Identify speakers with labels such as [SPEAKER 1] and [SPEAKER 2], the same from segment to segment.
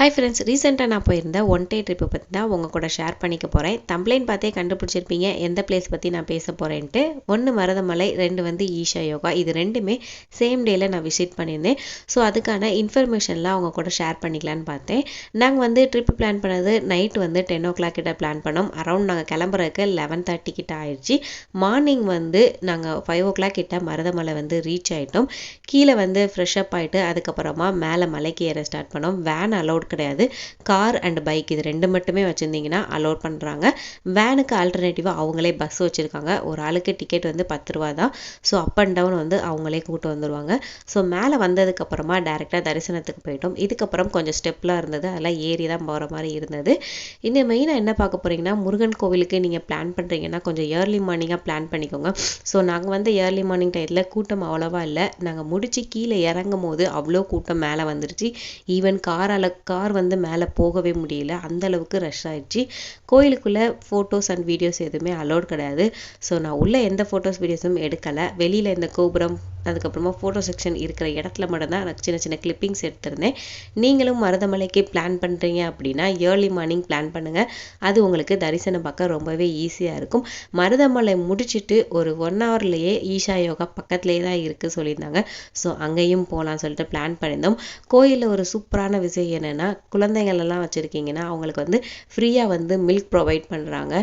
[SPEAKER 1] Hi friends ரீசெண்டாக நான் போயிருந்த ஒன் டே ட்ரிப்பை பற்றி தான் உங்கள் கூட ஷேர் பண்ணிக்க போகிறேன் தம்ப்ளைன் பார்த்தே கண்டுபிடிச்சிருப்பீங்க. எந்த பிளேஸ் பற்றி நான் பேச போகிறேன்ட்டு ஒன்று மருதமலை ரெண்டு வந்து ஈஷா யோகா. இது ரெண்டுமே சேம் டேயில் நான் விசிட் பண்ணியிருந்தேன். ஸோ அதுக்கான இன்ஃபர்மேஷன்லாம் அவங்க கூட ஷேர் பண்ணிக்கலான்னு பார்த்தேன். நாங்கள் வந்து ட்ரிப் பிளான் பண்ணது நைட் வந்து டென் ஓ கிளாக் கிட்ட பிளான் பண்ணோம். அரௌண்ட் நாங்கள் கிளம்புறதுக்கு லெவன் தேர்ட்டி கிட்ட ஆயிடுச்சு. மார்னிங் வந்து நாங்கள் ஃபைவ் ஓ கிளாக் கிட்ட மருதமலை வந்து ரீச் ஆகிட்டோம் கீழே வந்து ஃப்ரெஷ் அப் ஆகிட்டு அதுக்கப்புறமா மேலே மலைக்கு ஏற ஸ்டார்ட் பண்ணோம். வேன் அலௌட் கிடையாது. கார் அண்ட் பைக் இது ரெண்டு மட்டுமே வச்சுருந்தீங்கன்னா அலோட் பண்ணுறாங்க வேனுக்கு ஆல்டர்னேட்டிவாக அவங்களே பஸ் வச்சுருக்காங்க. ஒரு ஆளுக்கு டிக்கெட் வந்து பத்து ரூபா தான். ஸோ அப் அண்ட் டவுன் வந்து அவங்களே கூட்டு வந்துடுவாங்க ஸோ மேலே வந்ததுக்கப்புறமா டேரெக்டாக தரிசனத்துக்கு போயிட்டோம். இதுக்கப்புறம் கொஞ்சம் ஸ்டெப்லாம் இருந்தது. அதெல்லாம் ஏறி தான் போகிற மாதிரி இருந்தது. இந்த மெயினாக என்ன பார்க்க போகிறீங்கன்னா முருகன் கோவிலுக்கு நீங்கள் பிளான் பண்ணுறீங்கன்னா கொஞ்சம் ஏர்லி மார்னிங்காக பிளான் பண்ணிக்கோங்க. ஸோ நாங்கள் வந்து ஏர்லி மார்னிங் டயத்தில் கூட்டம் அவ்வளோவா இல்லை. நாங்கள் முடிச்சு கீழே இறங்கும் போது அவ்வளோ கூட்டம் மேலே வந்துருச்சு. ஈவன் காரால் கார் வந்து மேலே போகவே முடியல. அந்த அளவுக்கு ரஷ் ஆயிடுச்சு. கோயிலுக்குள்ளே ஃபோட்டோஸ் அண்ட் வீடியோஸ் எதுவுமே அலோட் கிடையாது. ஸோ நான் உள்ளே எந்த ஃபோட்டோஸ் வீடியோஸும் எடுக்கலை. வெளியில் இந்த கோபுரம் அதுக்கப்புறமா ஃபோட்டோ செக்ஷன் இருக்கிற இடத்துல மட்டும்தான் எனக்கு சின்ன சின்ன கிளிப்பிங்ஸ் எடுத்திருந்தேன். நீங்களும் மருதமலைக்கு பிளான் பண்ணுறீங்க அப்படின்னா ஏர்லி மார்னிங் பிளான் பண்ணுங்கள் அது உங்களுக்கு தரிசனம் பார்க்க ரொம்பவே ஈஸியாக இருக்கும். மருதமலை முடிச்சுட்டு ஒரு ஒன் ஹவர்லேயே ஈஷா யோகா பக்கத்துலேயே தான் இருக்குது சொல்லியிருந்தாங்க. ஸோ அங்கேயும் போகலாம் சொல்லிட்டு பிளான் பண்ணியிருந்தோம். கோயிலில் ஒரு சூப்பரான விஷயம் என்னென்னா குழந்தைங்களெல்லாம் எல்லாம் வச்சுருக்கீங்கன்னா அவங்களுக்கு வந்து ஃப்ரீயாக வந்து மில்க் ப்ரொவைட் பண்ணுறாங்க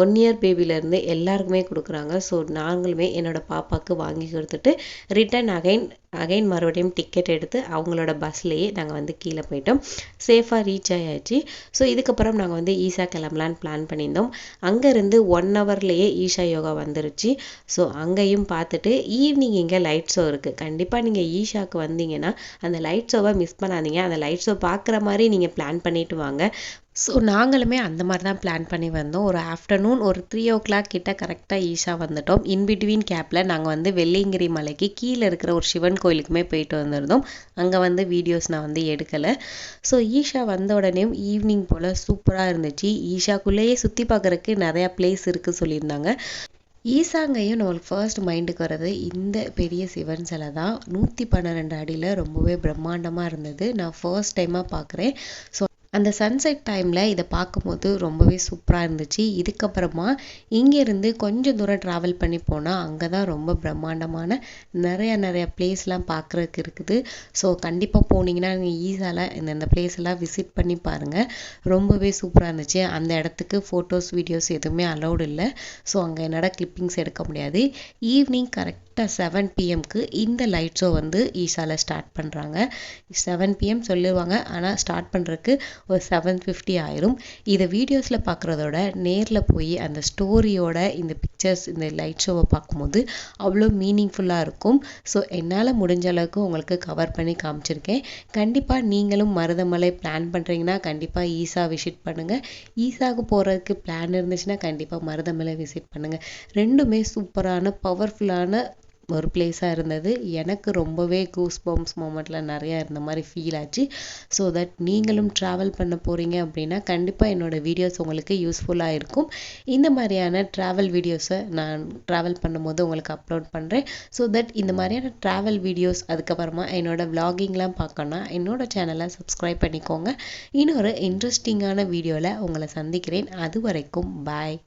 [SPEAKER 1] ஒன் இயர் பேபிலேருந்து எல்லாருக்குமே கொடுக்குறாங்க. ஸோ நாங்களுமே என்னோடய பாப்பாவுக்கு வாங்கி கொடுத்துட்டு ரிட்டன் அகைன் அகைன் மறுபடியும் டிக்கெட் எடுத்து அவங்களோட பஸ்லேயே நாங்கள் வந்து கீழே போயிட்டோம். சேஃபாக ரீச் ஆயாச்சு. ஸோ இதுக்கப்புறம் நாங்கள் வந்து ஈஷா கிளம்பலான்னு பிளான் பண்ணியிருந்தோம். அங்கேருந்து ஒன் ஹவர்லேயே ஈஷா யோகா வந்துருச்சு. ஸோ அங்கேயும் பார்த்துட்டு ஈவினிங் இங்கே லைட் ஷோ இருக்குது கண்டிப்பாக நீங்கள் ஈஷாவுக்கு வந்தீங்கன்னா அந்த லைட் ஷோவை மிஸ் பண்ணாதீங்க. அந்த லைட் ஷோ பார்க்குற மாதிரி நீங்கள் பிளான் பண்ணிட்டு வாங்க. ஸோ நாங்களுமே அந்த மாதிரி தான் பிளான் பண்ணி வந்தோம். ஒரு ஆஃப்டர்நூன் ஒரு த்ரீ ஓ கிளாக் கிட்ட கரெக்டாக ஈஷா வந்துட்டோம். இன் பிட்வீன் கேப்பில் நாங்கள் வந்து வெள்ளியங்கிரி மலைக்கு கீழே இருக்கிற ஒரு சிவன் கோயிலுக்குமே போயிட்டு வந்திருந்தோம். அங்கே வந்து வீடியோஸ் நான் வந்து எடுக்கலை. ஸோ ஈஷா வந்த உடனேயும் ஈவினிங் போல் சூப்பராக இருந்துச்சு. ஈஷாக்குள்ளேயே சுற்றி பார்க்குறதுக்கு நிறையா பிளேஸ் இருக்குது சொல்லியிருந்தாங்க. ஈசாங்கையும் நம்மளுக்கு ஃபர்ஸ்ட் மைண்டுக்கு வர்றது இந்த பெரிய சிவன் சிலை தான். நூற்றி பன்னிரெண்டு அடியில் ரொம்பவே பிரம்மாண்டமாக இருந்தது. நான் ஃபர்ஸ்ட் டைமாக பார்க்குறேன் ஸோ அந்த சன்செட் டைமில் இதை பார்க்கும்போது ரொம்பவே சூப்பராக இருந்துச்சு. இதுக்கப்புறமா இங்கேருந்து கொஞ்சம் தூரம் ட்ராவல் பண்ணி போனால் அங்கே தான் ரொம்ப பிரம்மாண்டமான நிறையா நிறையா பிளேஸ்லாம் பார்க்குறதுக்கு இருக்குது. ஸோ கண்டிப்பாக போனீங்கன்னா நீங்கள் ஈஸியால் இந்தந்த பிளேஸ் எல்லாம் விசிட் பண்ணி பாருங்கள் ரொம்பவே சூப்பராக இருந்துச்சு. அந்த இடத்துக்கு ஃபோட்டோஸ் வீடியோஸ் எதுவுமே அலௌடு இல்லை. ஸோ அங்கே என்னோட கிளிப்பிங்ஸ் எடுக்க முடியாது. ஈவினிங் கரெக்ட் கரெக்டாக செவன் பிஎம்க்கு இந்த லைட் ஷோ வந்து ஈஷாவில் ஸ்டார்ட் பண்ணுறாங்க செவன் பிஎம் சொல்லுவாங்க ஆனால் ஸ்டார்ட் பண்ணுறதுக்கு ஒரு செவன் ஃபிஃப்டி ஆயிரும். இதை வீடியோஸில் பார்க்குறதோட நேரில் போய் அந்த ஸ்டோரியோட இந்த பிக்சர்ஸ் இந்த லைட் ஷோவை பார்க்கும்போது அவ்வளோ மீனிங்ஃபுல்லாக இருக்கும். ஸோ என்னால் முடிஞ்ச அளவுக்கு உங்களுக்கு கவர் பண்ணி காமிச்சிருக்கேன். கண்டிப்பாக நீங்களும் மருதமலை பிளான் பண்ணுறீங்கன்னா கண்டிப்பாக ஈஸா விசிட் பண்ணுங்கள் ஈஸாவுக்கு போகிறதுக்கு பிளான் இருந்துச்சுன்னா கண்டிப்பாக மருதமலை விசிட் பண்ணுங்கள் ரெண்டுமே சூப்பரான பவர்ஃபுல்லான ஒரு பிளேஸாக இருந்தது. எனக்கு ரொம்பவே கூஸ் பம்ப்ஸ் மூமெண்ட்டில் நிறையா இருந்த மாதிரி ஃபீல் ஆச்சு. ஸோ தட் நீங்களும் ட்ராவல் பண்ண போகிறீங்க அப்படின்னா கண்டிப்பாக என்னோடய வீடியோஸ் உங்களுக்கு யூஸ்ஃபுல்லாக இருக்கும். இந்த மாதிரியான ட்ராவல் வீடியோஸை நான் ட்ராவல் பண்ணும்போது உங்களுக்கு அப்லோட் பண்ணுறேன் ஸோ தட் இந்த மாதிரியான ட்ராவல் வீடியோஸ் அதுக்கப்புறமா என்னோடய விலாகிங்லாம் பார்க்கணுன்னா என்னோட சேனலை சப்ஸ்கிரைப் பண்ணிக்கோங்க. இன்னொரு இன்ட்ரெஸ்டிங்கான வீடியோவில் உங்களை சந்திக்கிறேன். அது வரைக்கும் பாய்